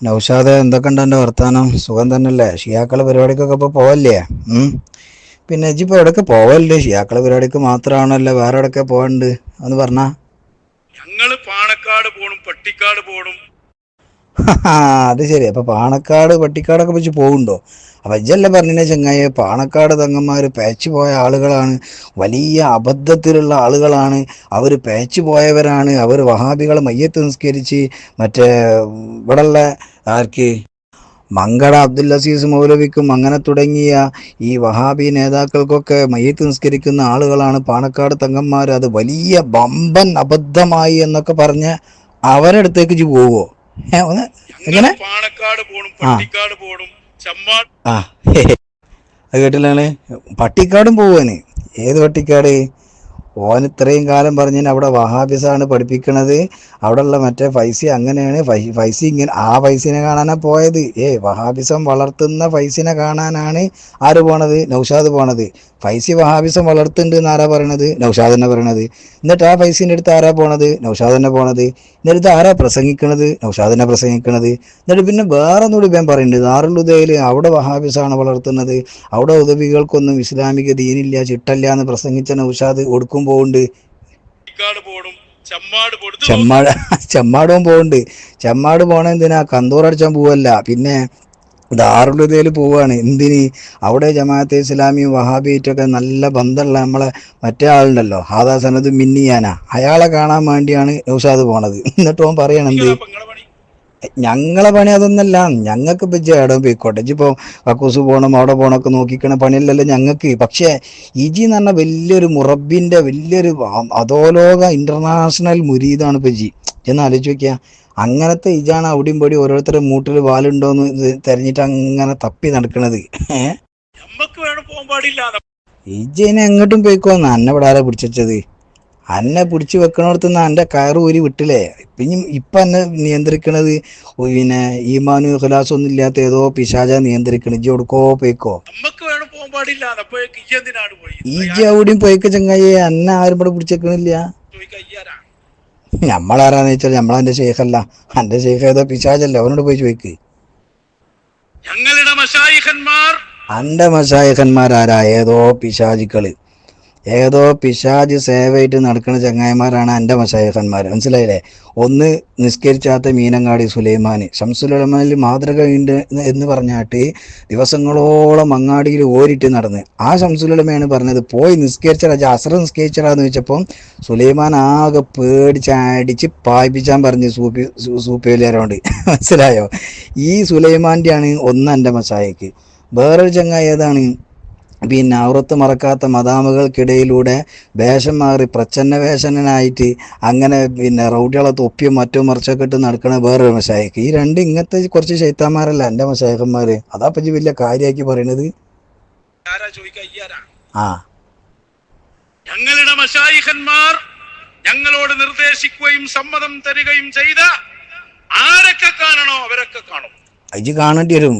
നൗഷാദ് എന്തൊക്കെ ഉണ്ട് എന്റെ വർത്താനം? സുഖം തന്നെയല്ലേ? ഷിയാക്കളെ പരിപാടിക്കൊക്കെ ഇപ്പോൾ പോവല്ലേ? പിന്നെ ഇജ്ജ് ഇപ്പോൾ എവിടെയൊക്കെ പോവല്ലേ ഷിയാക്കളെ പരിപാടിക്ക് മാത്രമാണല്ലോ വേറെ എവിടെയൊക്കെ പോകണ്ട് അത് പറഞ്ഞാ. ഞങ്ങൾ പാണക്കാട് പോകണം പട്ടിക്കാട് പോണും അത് ശരി അപ്പൊ പാണക്കാട് പട്ടിക്കാടൊക്കെ വെച്ച് പോകുന്നുണ്ടോ? അപ്പൊ ഇജല്ല പറഞ്ഞ ചങ്ങായി പാണക്കാട് തങ്ങന്മാർ പേച്ചു പോയ ആളുകളാണ്. വലിയ അബദ്ധത്തിലുള്ള ആളുകളാണ്. അവർ പേച്ചു പോയവരാണ്. അവർ വഹാബികളെ മയ്യത്ത് നിസ്കരിച്ച് മറ്റേ ഇവിടെയുള്ള ആർക്ക്? മങ്കട അബ്ദുൽ അസീസ് മൗലവിക്കും അങ്ങനെ തുടങ്ങിയ ഈ വഹാബി നേതാക്കൾക്കൊക്കെ മയ്യത്ത് നിസ്കരിക്കുന്ന ആളുകളാണ് പാണക്കാട് തങ്ങന്മാർ അത് വലിയ ബമ്പൻ അബദ്ധമായി എന്നൊക്കെ പറഞ്ഞ് അവരടുത്തേക്ക് പോവോ? ഒന്ന് എങ്ങനെ? പാണക്കാട് പോണം പട്ടിക്കാട് പോണം ചമ്മാ ആ. അത് കേട്ടില്ലാണ് പട്ടിക്കാടും പോവാന്. ഏത് പട്ടിക്കാട്? ഓൻ ഇത്രയും കാലം പറഞ്ഞു അവിടെ വഹാബിസാണ് പഠിപ്പിക്കണത്. അവിടെയുള്ള മറ്റേ ഫൈസി അങ്ങനെയാണ്. ഫൈസി ഇങ്ങനെ ആ ഫൈസിനെ കാണാനാണ് പോയത്. ഏ വഹാബിസം വളർത്തുന്ന ഫൈസിനെ കാണാനാണ് ആര് പോണത്? നൗഷാദ് പോണത്. ഫൈസി വഹാബിസം വളർത്തുന്നുണ്ട് എന്ന് ആരാ പറയണത്? നൗഷാദ് തന്നെ പറയണത്. എന്നിട്ട് ആ ഫൈസിന്റെ അടുത്ത് ആരാ പോണത്? നൗഷാദ് തന്നെ പോണത്. എന്നിട്ട് ആരാ പ്രസംഗിക്കണത്? നൗഷാദ് തന്നെ പ്രസംഗിക്കണത്. എന്നിട്ട് പിന്നെ വേറെ ഒന്നുകൂടി ഞാൻ പറയുന്നുണ്ട് ദാറുലുദയിൽ അവിടെ വഹാബിസാണ് വളർത്തുന്നത്. അവിടെ ഉദവികൾക്കൊന്നും ഇസ്ലാമിക ദീനില്ല ചിട്ടല്ല എന്ന് പ്രസംഗിച്ച നൗഷാദ് ഒടുക്കും പോകുന്നുണ്ട് ചമ്മാട് ചെമ്മാട് പോകുന്നുണ്ട് ചെമ്മാട് പോണ എന്തിനാ? കന്തൂറടിച്ചാൻ പോവല്ല. പിന്നെ ദാറുലുദയിൽ പോവാണ്. എന്തിന്? അവിടെ ജമാഅത്തെ ഇസ്ലാമിയും വഹാബിയായിട്ടൊക്കെ നല്ല ബന്ധമുള്ള നമ്മളെ മറ്റേ ആളുണ്ടല്ലോ. ഹാദാ സനത് മിന്നിയാന. അയാളെ കാണാൻ വേണ്ടിയാണ് നൗഷാദ് പോണത്. എന്നിട്ട് ഓൻ പറയണം എന്ത് നിങ്ങളെ പെങ്ങളെ പണി ഞങ്ങളെ പണി അതൊന്നല്ല. ഞങ്ങൾക്ക് ഇപ്പം ഇജ്ജ് എവിടെ പോയിക്കോട്ടെ ഇപ്പോൾ കക്കൂസ് പോകണം അവിടെ പോകണമൊക്കെ നോക്കിക്കണ പണിയല്ലല്ലോ ഞങ്ങൾക്ക്. പക്ഷേ ഇജി എന്ന് പറഞ്ഞാൽ വലിയൊരു മുറബിന്റെ വലിയൊരു അതോലോക അധോലോക ഇന്റർനാഷണൽ മുരീദാണ് ഇപ്പൊ ജി എന്ന് ആലോചിച്ച് നോക്കിയാ. അങ്ങനത്തെ ഇജാണ് അവിടെയും പടി ഓരോരുത്തരുടെ മൂട്ടിൽ വാലുണ്ടോന്ന് തെരഞ്ഞിട്ട് അങ്ങനെ തപ്പി നടക്കണത്. ഇജയിനെ എങ്ങോട്ടും പോയിക്കോ നന്നെ ഇവിടെ ആരാ പിടിച്ചത് അന്നെ പിടിച്ചു വെക്കണോടത്തുനിന്ന് എന്റെ കയറ് ഊരി വിട്ടില്ലേ? പിന്നെ ഇപ്പം എന്നെ നിയന്ത്രിക്കണത് പിന്നെ ഈമാനു ഖലാസ് ഒന്നും ഇല്ലാത്ത ഏതോ പിശാച നിയന്ത്രിക്കണം. ഇജ്ജ് കൊടുക്കോ പോയിക്കോ? ഇജ്ജി എവിടെയും പോയിക്ക ചങ്ങായി. അന്നെ ആരും ഇവിടെ പിടിച്ചേക്കണില്ല നമ്മളാരാന്ന് വെച്ചാൽ നമ്മളെന്റെ ഷെയ്ഖല്ല എന്റെ ഷെയ്ഖ് ഏതോ പിശാചല്ലേ? അവനോട് പോയി ചോദിക്ക്. ഞങ്ങളുടെ മഷായിഖന്മാർ അന്റെ മഷായിഖന്മാരാരാ ഏതോ പിശാചിക്കൾ. ഏതോ പിശാജ് സേവയിട്ട് നടക്കുന്ന ചങ്ങായിമാരാണ് എന്റെ മശായഖന്മാർ മനസ്സിലായില്ലേ? ഒന്ന് നിസ്കരിച്ചാത്ത മീനങ്ങാടി സുലൈമാന്. ശംസുലമാനിൽ മാതൃകയുണ്ട് എന്ന് പറഞ്ഞാട്ട് ദിവസങ്ങളോളം അങ്ങാടിയിൽ ഓരിട്ട് നടന്ന്. ആ ശംസുലമയാണ് പറഞ്ഞത് പോയി നിസ്കരിച്ചടാ ജഅസ്റ നിസ്കരിച്ചാന്ന് വെച്ചപ്പോൾ സുലൈമാൻ ആകെ പേടിച്ച് അടിച്ച് പായിപ്പിച്ചാൻ പറഞ്ഞു സൂപ്പി സൂപ്പിയിലേരോണ്ട് മനസ്സിലായോ? ഈ സുലൈമാന്റെ ആണ് ഒന്ന് എന്റെ മസായക്ക് വേറൊരു ചങ്ങായി ഏതാണ്? പിന്നെ ഔറത്ത് മറക്കാത്ത മദാമുകൾക്കിടയിലൂടെ വേഷം മാറി പ്രച്ഛന്ന വേഷനായിട്ട് അങ്ങനെ പിന്നെ റൗഡികളെ തൊപ്പിയും മറ്റും മറിച്ചൊക്കെ ഇട്ട് നടക്കണ വേറൊരു മശായക്ക് ഈ രണ്ട് ഇങ്ങനത്തെ കുറച്ച് ശൈത്താന്മാരല്ല എന്റെ മശായക്കന്മാര് അതാ പറ്റി വലിയ കാര്യമാക്കി പറയണത്. ആ. ഞങ്ങളുടെ മഷായിഖന്മാർ ഞങ്ങളോട് നിർദ്ദേശിക്കുകയും സമ്മതം തരികയും ചെയ്ത ആരൊക്കെ കാണണോ അവരൊക്കെ കാണും. അജി കാണേണ്ടി വരും.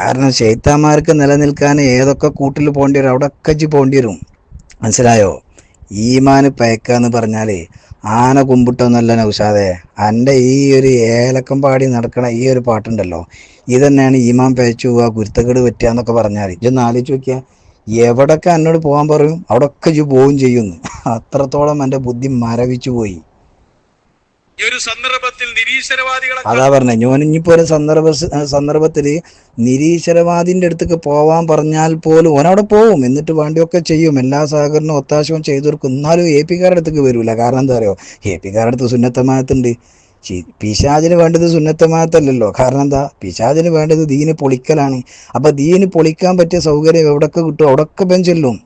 കാരണം ശൈത്താന്മാർക്ക് നിലനിൽക്കാൻ ഏതൊക്കെ കൂട്ടിൽ പോകേണ്ടി വരും അവിടെ ഒക്കെ പോകേണ്ടി വരും. മനസ്സിലായോ? ഈമാന് പയക്കുക എന്ന് പറഞ്ഞാൽ ആന കുമ്പിട്ടൊന്നുമല്ല നൗഷാദെ. എന്റെ ഈ ഒരു ഏലക്കം പാടി നടക്കണ ഈ ഒരു പാട്ടുണ്ടല്ലോ. ഇത് തന്നെയാണ് ഈമാൻ പയച്ചു പോവുക കുരുത്തക്കേട് പറ്റുക എന്നൊക്കെ പറഞ്ഞാൽ ആലോചിച്ച് നോക്കിയാൽ എവിടൊക്കെ എന്നോട് പോകാൻ പറയും അവിടെയൊക്കെ ഇജ്ജ് പോവും ചെയ്യുന്നു. അത്രത്തോളം എന്റെ ബുദ്ധി മരവിച്ചു പോയി. ഒരു സന്ദർഭത്തിൽ നിരീശ്വരവാദികളെ അതാ പറഞ്ഞ ഞാൻ ഇനിയിപ്പോ ഒരു സന്ദർഭ സന്ദർഭത്തിൽ നിരീശ്വരവാദിന്റെ അടുത്തേക്ക് പോവാൻ പറഞ്ഞാൽ പോലും ഓനവിടെ പോവും എന്നിട്ട് വേണ്ടിയൊക്കെ ചെയ്യും. എല്ലാ സഹകരണവും ഒത്താശവും ചെയ്തു കൊടുക്കും എന്നാലും എ പിക്കാരുടെ അടുത്തേക്ക് വരൂല. കാരണം എന്താ പറയുക എ പിക്കാരുടെ അടുത്ത് സുന്നത്തമായത്തുണ്ട് പിശാചിന് വേണ്ടത് സുന്നത്തമായത്തല്ലല്ലോ കാരണം എന്താ? പിശാചിന് വേണ്ടത് ദീന് പൊളിക്കലാണ്. അപ്പൊ ദീന് പൊളിക്കാൻ പറ്റിയ സൗകര്യം എവിടൊക്കെ കിട്ടും? അവിടൊക്കെ പെൻ ചെല്ലും.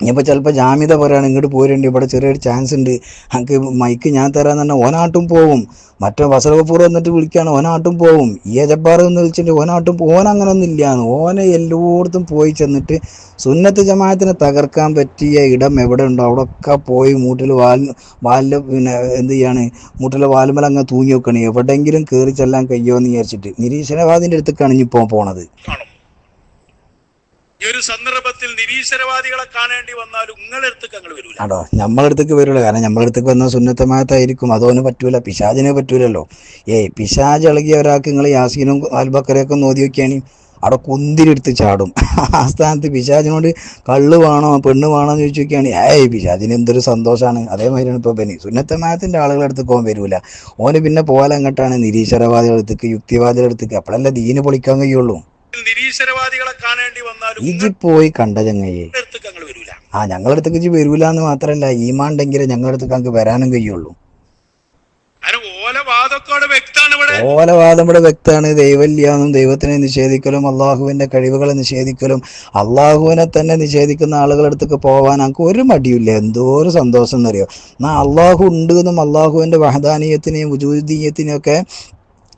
ഇനിയിപ്പോൾ ചിലപ്പോൾ ജാമ്യത പറയുകയാണ് ഇങ്ങോട്ട് പോരുണ്ട് ഇവിടെ ചെറിയൊരു ചാൻസ് ഉണ്ട്. എനിക്ക് മൈക്ക് ഞാൻ തരാന്ന് പറഞ്ഞാൽ ഓനാട്ടും പോവും. മറ്റേ വസറവപ്പൂർ വന്നിട്ട് വിളിക്കുകയാണ് ഓനാട്ടും പോവും. ഈ ജബ്ബാർ എന്ന് വിളിച്ചിട്ട് ഓനാട്ടും ഓൻ അങ്ങനെ ഒന്നും ഇല്ലാന്ന് ഓനെ എല്ലായിടത്തും പോയി ചെന്നിട്ട് സുന്നത്ത് ജമാഅത്തിനെ തകർക്കാൻ പറ്റിയ ഇടം എവിടെ ഉണ്ടോ അവിടെയൊക്കെ പോയി മൂട്ടിൽ വാൽ വാലിൽ പിന്നെ എന്ത് ചെയ്യാണ് മൂട്ടിലെ വാലുമല അങ്ങ് തൂങ്ങി വെക്കണേ. എവിടെയെങ്കിലും കയറി ചെല്ലാൻ കഴിയുമോ എന്ന് വിചാരിച്ചിട്ട്. നിരീശ്വരവാദിന്റെ അടുത്തേക്കാണ് ഇനി ഇപ്പോൾ പോണത്. ഈ ഒരു സന്ദർഭത്തിൽ നിരീശ്വരവാദികളെ കാണേണ്ടി വന്നാലും നിങ്ങളെടുത്തേക്ക് ഞങ്ങൾ വരൂല. ആടോ നമ്മളടുത്തേക്ക് വരില്ല കാരണം നമ്മളടുത്തേക്ക് വന്ന സുന്നത്തമായത്തായിരിക്കും. അതോന് പറ്റൂല. പിശാചിനെ പറ്റൂലല്ലോ. ഏയ് പിശാജ് ഇളകിയ ഒരാൾക്ക് നിങ്ങൾ യാസീനും അൽബക്കറയൊക്കെ നോതി വെക്കുകയാണ് അവിടെ കുന്തിരിടുത്ത് ചാടും. ആ സ്ഥാനത്ത് പിശാചിനോട് കള്ള് വേണോ പെണ്ണ് വേണോ എന്ന് ചോദിച്ചു നോക്കിയാണ് ഏയ് പിശാചിന് എന്തൊരു സന്തോഷമാണ് അതേമാതിരിയാണ് ഇപ്പോൾ ബനി. സുന്നത്തമായത്തിന്റെ ആളുകളുടെ അടുത്ത് പോകാൻ വരില്ല ഓന് പിന്നെ പോകാൻ അങ്ങോട്ടാണ് നിരീശ്വരവാദികളുടെ അടുത്തേക്ക് യുക്തിവാദികളുടെ അടുത്തേക്ക്. അപ്പോഴല്ലേ ദീന് പൊളിക്കാൻ കഴിയുള്ളൂ. നിരീശ്വരവാദികളെ കാണേണ്ടി വന്നാലും ഇജി പോയി കണ്ട ചങ്ങയെ ആ ഞങ്ങളുടെ അടുത്തേക്ക് ഇജി വരൂല എന്ന് മാത്രല്ല ഈമാണ്ടെങ്കിലേ ഞങ്ങളുടെ അടുത്തേക്ക് അങ്ങ് വരാനും കഴിയുള്ളൂ. ഓലവാദം ഇവിടെ. വ്യക്തമാണ്. ദൈവല്യാന്നും ദൈവത്തിനെ നിഷേധിക്കലും അള്ളാഹുവിന്റെ കഴിവുകളെ നിഷേധിക്കലും അള്ളാഹുവിനെ തന്നെ നിഷേധിക്കുന്ന ആളുകളുടെ അടുത്തേക്ക് പോകാൻ നമുക്ക് ഒരു മടിയില്ല എന്തോ ഒരു സന്തോഷം എന്നറിയോ? എന്നാ അള്ളാഹു ഉണ്ട് എന്നും അള്ളാഹുവിന്റെ വഹദാനീയത്തിനെയും ഉജൂദീയത്തിനെയും ഒക്കെ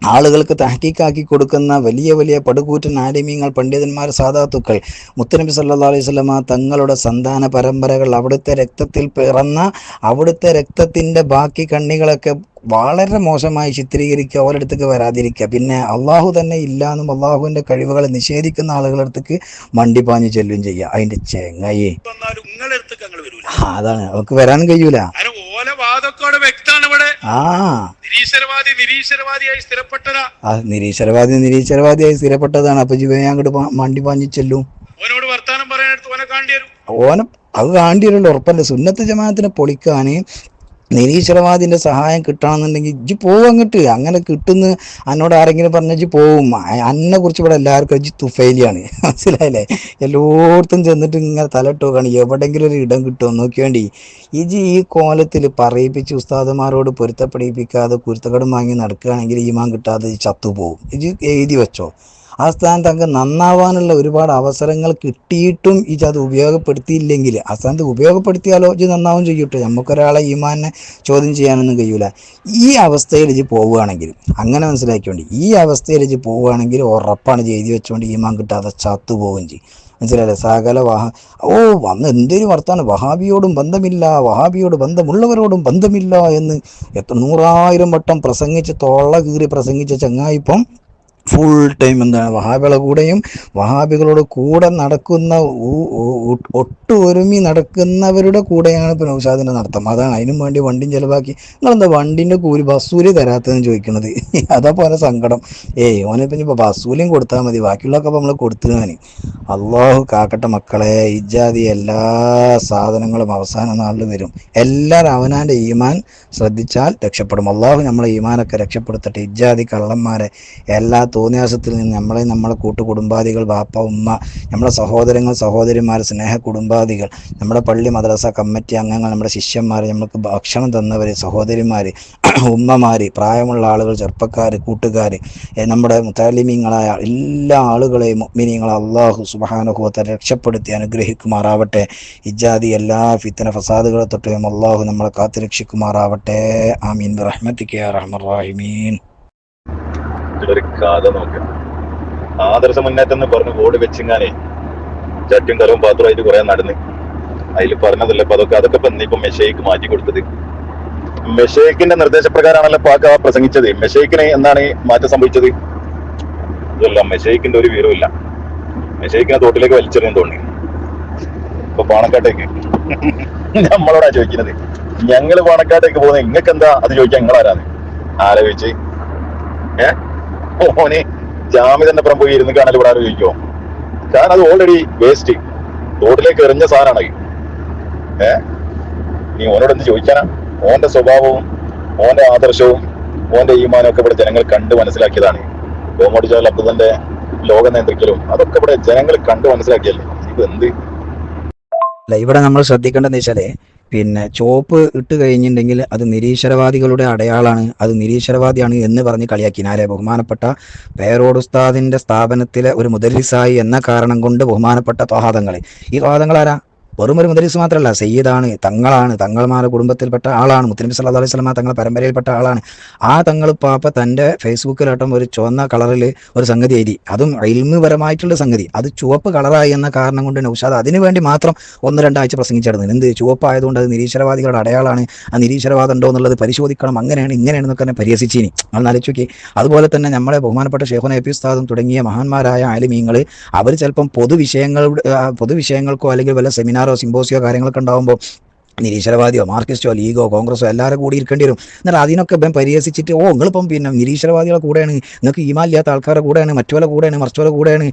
ആളുകൾക്ക് തഹക്കീക്കാക്കി കൊടുക്കുന്ന വലിയ വലിയ പടുകൂറ്റൻ ആലിമീങ്ങൾ പണ്ഡിതന്മാർ സാധാത്തുക്കൾ മുത്തനബി സല്ലാ അലൈഹി സ്വലമ തങ്ങളുടെ സന്താന പരമ്പരകൾ അവിടുത്തെ രക്തത്തിൽ പിറന്ന അവിടുത്തെ രക്തത്തിന്റെ ബാക്കി കണ്ണികളൊക്കെ വളരെ മോശമായി ചിത്രീകരിക്കുക അവരുടെ അടുത്തേക്ക് വരാതിരിക്കുക. പിന്നെ അള്ളാഹു തന്നെ ഇല്ല എന്നും അള്ളാഹുവിന്റെ കഴിവുകളെ നിഷേധിക്കുന്ന ആളുകളുടെ അടുത്തേക്ക് പാഞ്ഞു ചെല്ലും ചെയ്യുക. അതിന്റെ ചെങ്ങയെ. അതാണ്. അവർക്ക് വരാനും കഴിയൂല അതിന് ഓല വാദത്തോടെ വ്യക്താണ് ഇവിടെ ആ നിരീശ്വരവാദി നിരീശ്വരവാദിയായി സ്ഥിരപ്പെട്ടതാ. നിരീശ്വരവാദി നിരീശ്വരവാദിയായി സ്ഥിരപ്പെട്ടതാണ്. അപ്പൊ ജീവൻ അങ്ങോട്ട് മണ്ടി പാഞ്ഞു ചെല്ലും. ഓനോട് വർത്താനം പറയാനെടുത്ത് ഓനെ കാണ്ടി വരും. ഓനെ അത് കാണ്ടി വരുമല്ലോ ഉറപ്പല്ല? സുന്നത്ത് ജമാഅത്തിനെ പൊളിക്കാൻ നിരീശ്വരവാദിന്റെ സഹായം കിട്ടണമെന്നുണ്ടെങ്കിൽ ഇജ്ജ് പോവും അങ്ങോട്ട്. അങ്ങനെ കിട്ടുന്ന അന്നോട് ആരെങ്കിലും പറഞ്ഞ ഇജ്ജ് പോവും. അന്നെ കുറിച്ച് ഇവിടെ എല്ലാവർക്കും ഇജ്ജ് തുഫേലിയാണ്. മനസ്സിലായില്ലേ? എല്ലായിടത്തും ചെന്നിട്ട് ഇങ്ങനെ തലട്ട് നോക്കുകയാണ് എവിടെങ്കിലും ഒരു ഇടം കിട്ടുമോ നോക്കിയാണ്ടി ഇജ് ഈ കോലത്തിൽ പറയിപ്പിച്ച് ഉസ്താദുമാരോട് പൊരുത്തപ്പെടിപ്പിക്കാതെ കുരുത്തക്കടം വാങ്ങി നടക്കുകയാണെങ്കിൽ ഈമാൻ കിട്ടാതെ ചത്തു ചത്തുപോകും ഇജ് എഴുതി വെച്ചോ. ആ സ്ഥാനത്ത് അങ്ങ് നന്നാവാനുള്ള ഒരുപാട് അവസരങ്ങൾ കിട്ടിയിട്ടും ഈ അത് ഉപയോഗപ്പെടുത്തിയില്ലെങ്കിൽ ആ സ്ഥാനത്ത് ഉപയോഗപ്പെടുത്തിയാലോ ഇത് നന്നാവും ചെയ്യട്ടെ? നമുക്കൊരാളെ ഈമാനെ ചോദ്യം ചെയ്യാനൊന്നും കഴിയൂല. ഈ അവസ്ഥയിൽ ഇത് പോവുകയാണെങ്കിൽ അങ്ങനെ മനസ്സിലാക്കിയോണ്ട് ഈ അവസ്ഥയിൽ ഇത് പോവുകയാണെങ്കിൽ ഉറപ്പാണ് ചെയ്തു വെച്ചുകൊണ്ട് ഈമാൻ കിട്ടാതെ ചത്തു പോവുകയും ചെയ്യും മനസ്സിലായില്ലേ? സകല വഹ ഓ വന്ന് എന്തൊരു വർത്താണ് വഹാബിയോടും ബന്ധമില്ല വഹാബിയോട് ബന്ധമുള്ളവരോടും ബന്ധമില്ല എന്ന് എത്ര നൂറായിരം വട്ടം പ്രസംഗിച്ച് തോള കീറി പ്രസംഗിച്ച ചങ്ങായിപ്പം ഫുൾ ടൈം എന്താണ്? വഹാബികളെ കൂടെയും വഹാബികളോട് കൂടെ നടക്കുന്ന ഒരുമി നടക്കുന്നവരുടെ കൂടെയാണ് ഇപ്പോൾ നൗഷാദിന്റെ നടത്തം. അതാണ് അതിനും വേണ്ടി വണ്ടിയും ചിലവാക്കി. നിങ്ങളെന്താ വണ്ടിന്റെ കൂലി ബസ്സൂലി തരാത്തതെന്ന് ചോദിക്കുന്നത് അതാ പോലെ സങ്കടം. ഏയ് ഓനെ പിന്നെ ഇപ്പോൾ ബസ്സൂലിയും കൊടുത്താൽ മതി. ബാക്കിയുള്ളതൊക്കെ നമ്മൾ കൊടുത്തതാണ് അള്ളാഹു കാക്കട്ടെ മക്കളെ ഇജാതി എല്ലാ സാധനങ്ങളും അവസാന നാളിൽ വരും എല്ലാവരും അവനാന്റെ ഈമാൻ ശ്രദ്ധിച്ചാൽ രക്ഷപ്പെടും. അള്ളാഹു നമ്മളെ ഈമാനൊക്കെ രക്ഷപ്പെടുത്തട്ടെ. ഇജാതി കള്ളന്മാരെ എല്ലാ തോന്നിയാസത്തിൽ നിന്ന് നമ്മളെ നമ്മളെ കൂട്ടുകുടുംബാദികൾ ബാപ്പ ഉമ്മ നമ്മളെ സഹോദരങ്ങൾ സഹോദരിമാർ സ്നേഹ കുടുംബാദികൾ നമ്മുടെ പള്ളി മദ്രസ കമ്മിറ്റി അംഗങ്ങൾ നമ്മുടെ ശിഷ്യന്മാർ നമ്മൾക്ക് ഭക്ഷണം തന്നവർ സഹോദരിമാർ ഉമ്മമാർ പ്രായമുള്ള ആളുകൾ ചെറുപ്പക്കാർ കൂട്ടുകാർ നമ്മുടെ മുത്താലിമീങ്ങളായ എല്ലാ ആളുകളെയും മുഅ്മിനീങ്ങളെ അള്ളാഹു സുബാനുഹൂത്ത രക്ഷപ്പെടുത്തി അനുഗ്രഹിക്കുമാറാവട്ടെ ഇജാതി എല്ലാ ഫിത്തന ഫസാദുകളെ തൊട്ടും അള്ളാഹു നമ്മളെ കാത്തുരക്ഷിക്കുമാറാവട്ടെ ആമീൻ റഹ്മത്തിക്ക് റഹ്മറാഹിമീൻ ഒരു കഥ നോക്ക്. ആദർശ മുന്നേറ്റം എന്ന് പറഞ്ഞു ഓട് വെച്ചിങ്ങാനേ ചട്ടിയും കലവും പാത്രമായിട്ട് കുറെ നടന്ന്. അതിൽ പറഞ്ഞതല്ലേ അപ്പൊ അതൊക്കെ അതൊക്കെ ഇപ്പൊ ഇപ്പൊ മെഷേക്ക് മാറ്റി കൊടുത്തത്. മെഷേക്കിന്റെ നിർദ്ദേശപ്രകാരമാണല്ലോ പാക്ക പ്രസംഗിച്ചത്. മെഷേക്കിന് എന്താണ് മാറ്റം സംഭവിച്ചത്? ഇതല്ല മെഷേക്കിന്റെ ഒരു വിവരമില്ല മെഷേക്കിനെ തോട്ടിലേക്ക് വലിച്ചെറിയാൻ തോന്നി. ഇപ്പൊ പാണക്കാട്ടേക്ക്. നമ്മളോടാ ചോദിക്കുന്നത്. ഞങ്ങൾ പാണക്കാട്ടേക്ക് പോകുന്നത്. നിങ്ങൾക്ക് എന്താ അത് ചോദിക്കാൻ നിങ്ങളാരാന്ന്? ആലോചിച്ച്. ഏ? ഓന് ജാമ്യതന്റെ പുറം പോയി ഇരുന്ന് കാണാൻ ഇവിടെ ചോദിക്കോ കാരണം അത് ഓൾറെഡി വേസ്റ്റ് റോഡിലേക്ക് എറിഞ്ഞ സാധനമാണ് ഏ? നീ ഓനോട് എന്ത് ചോദിക്കാനാ ഓന്റെ സ്വഭാവവും ഓന്റെ ആദർശവും ഓന്റെ ഈമാനും ഒക്കെ ഇവിടെ ജനങ്ങൾ കണ്ട് മനസ്സിലാക്കിയതാണ്. കോമോഡി ജോൽ അബ്ദുന്റെ ലോക നിയന്ത്രിക്കലും അതൊക്കെ ഇവിടെ ജനങ്ങൾ കണ്ട് മനസ്സിലാക്കിയല്ലേ? ഇത് എന്ത്? ഇവിടെ നമ്മൾ ശ്രദ്ധിക്കേണ്ടതെന്ന് വെച്ചാൽ പിന്നെ ചോപ്പ് ഇട്ട് കഴിഞ്ഞിട്ടുണ്ടെങ്കിൽ അത് നിരീശ്വരവാദികളുടെ അടയാളാണ്. അത് നിരീശ്വരവാദിയാണ് എന്ന് പറഞ്ഞ് കളിയാക്കിനാലെ ബഹുമാനപ്പെട്ട പേരോട് ഉസ്താദിന്റെ സ്ഥാപനത്തിലെ ഒരു മുദരിസായി എന്ന കാരണം കൊണ്ട് ബഹുമാനപ്പെട്ട ത്വാഹാദങ്ങൾ ഈ ത്വാഹാദങ്ങൾ ആരാ വെറും ഒരു മുദരീസ് മാത്രമല്ല സയ്യിദാണ് തങ്ങളാണ് തങ്ങൾമാരുടെ കുടുംബത്തിൽപ്പെട്ട ആളാണ് മുത്തനബി സല്ലല്ലാഹു അലൈഹി സ്വലമ തങ്ങളുടെ പരമ്പരയിൽപ്പെട്ട ആളാണ്. ആ തങ്ങൾ പാപ്പ തന്റെ ഫേസ്ബുക്കിലോട്ടം ഒരു ചുവന്ന കളറിൽ ഒരു സംഗതി എഴുതി. അതും ഇൽമുപരമായിട്ടുള്ള സംഗതി. അത് ചുവപ്പ് കളറായി എന്ന കാരണം കൊണ്ട് നൗഷാദ് അതിനു വേണ്ടി മാത്രം ഒന്ന് രണ്ടാഴ്ച പ്രസംഗിച്ചിരുന്നു എന്ത്? ചുവപ്പായതുകൊണ്ട് അത് നിരീശ്വരവാദികളുടെ അടയാളാണ് ആ നിരീശ്വരവാദം ഉണ്ടോ എന്നുള്ളത് പരിശോധിക്കണം. അങ്ങനെയാണ് ഇങ്ങനെയാണ് എന്നൊക്കെ തന്നെ പരിഹസിച്ചിനി. നമ്മൾ ആലോചിച്ച് അതുപോലെ തന്നെ നമ്മളെ ബഹുമാനപ്പെട്ട ഷെഹുന എ പി ഉസ്താദും തുടങ്ങിയ മഹാന്മാരായ ആലിമീങ്ങൾ അവർ ചിലപ്പം പൊതുവിഷയങ്ങളുടെ പൊതുവിഷയങ്ങൾക്കോ അല്ലെങ്കിൽ വല്ല സെമിനാറോ സിമ്പോസിയോ കാര്യങ്ങളൊക്കെ ഉണ്ടാകുമ്പോൾ നിരീശ്വരവാദിയോ മാർക്സിസ്റ്റോ ലീഗോ കോൺഗ്രസോ എല്ലാവരും കൂടി ഇരിക്കേണ്ടി വരും. എന്നാൽ അതിനൊക്കെ ഇപ്പം പരിഹസിച്ചിട്ട് ഓ നിങ്ങളിപ്പം പിന്നെ നിരീശ്വരവാദികളെ കൂടെയാണ് നിങ്ങൾക്ക് ഈമാലില്ലാത്ത ആൾക്കാരുടെ കൂടെയാണ് മറ്റുള്ള കൂടെയാണ് മറിച്ചുള്ള കൂടെയാണ്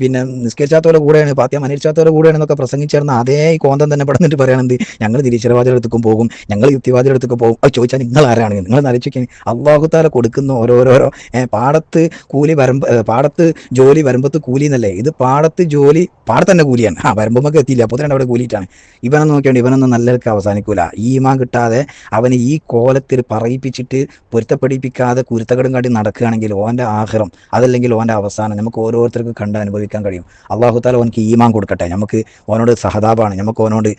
പിന്നെ നിസ്കരിച്ചാത്തവരെ കൂടെയാണ് പാത്യ മനരിച്ചാത്തവരെ കൂടെയാണ് എന്നൊക്കെ പ്രസംഗിച്ചേർന്ന അതേ കോന്തം തന്നെ പെടുന്നിട്ട് പറയണത് ഞങ്ങൾ നിരീശ്വരവാദികളുടെ അടുത്തേക്കും പോകും ഞങ്ങൾ യുക്തിവാദികളുടെ അടുത്തേക്ക് പോകും. അത് ചോദിച്ചാൽ നിങ്ങൾ ആരാണ് നിങ്ങൾ നരച്ചിരിക്കാൻ അള്ളാഹുത്താല കൊടുക്കുന്ന ഓരോരോരോ പാടത്ത് കൂലി വരമ്പ് പാടത്ത് ജോലി വരമ്പത്ത് കൂലി എന്നല്ലേ? ഇത് പാടത്ത് ജോലി പാടത്തന്നെ കൂലിയാണ്. ആ വരമ്പൊക്കെ എത്തിയില്ല അപ്പോൾ തന്നെ അവിടെ കൂലിയിട്ടാണ്. ഇവനൊന്നും നോക്കിയോണ്ട് ഇവനൊന്നും നല്ലതൊക്കെ അവസാനിക്കൂല ഈമാൻ കിട്ടാതെ അവനെ ഈ കോലത്തിൽ പറയിപ്പിച്ചിട്ട് പൊരുത്തപ്പെടിപ്പിക്കാതെ കുരുത്തക്കടും കാട്ടി നടക്കുകയാണെങ്കിൽ ഓന്റെ ആഹ്റം അതല്ലെങ്കിൽ ഓന്റെ അവസാനം നമുക്ക് ഓരോരുത്തർക്കും കണ്ട് അനുഭവിക്കാൻ കഴിയും. അള്ളാഹുത്താല ഓനക്ക് ഈമാൻ കൊടുക്കട്ടെ. നമുക്ക് ഓനോട് സഹതാപാണ്. നമുക്ക് ഓനോട്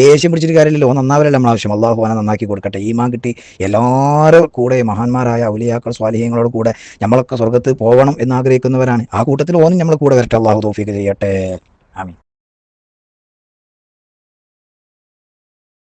ദേഷ്യം പിടിച്ചിട്ട് കാര്യമില്ലല്ലോ. ഓൻ നന്നാവലല്ല നമ്മൾ ആവശ്യം? അള്ളാഹു ഓനെ നന്നാക്കി കൊടുക്കട്ടെ. ഈമാൻ കിട്ടി എല്ലാവരും കൂടെ മഹാന്മാരായ ഔലിയാക്കൾ സ്വാലിഹ്യങ്ങളോട് കൂടെ നമ്മളൊക്കെ സ്വർഗത്ത് പോകണം എന്ന് ആഗ്രഹിക്കുന്നവരാണ്. ആ കൂട്ടത്തിൽ ഓനും നമ്മളെ കൂടെ വരട്ടെ. അള്ളാഹു തോഫിക്ക് ചെയ്യട്ടെ. ആമീൻ.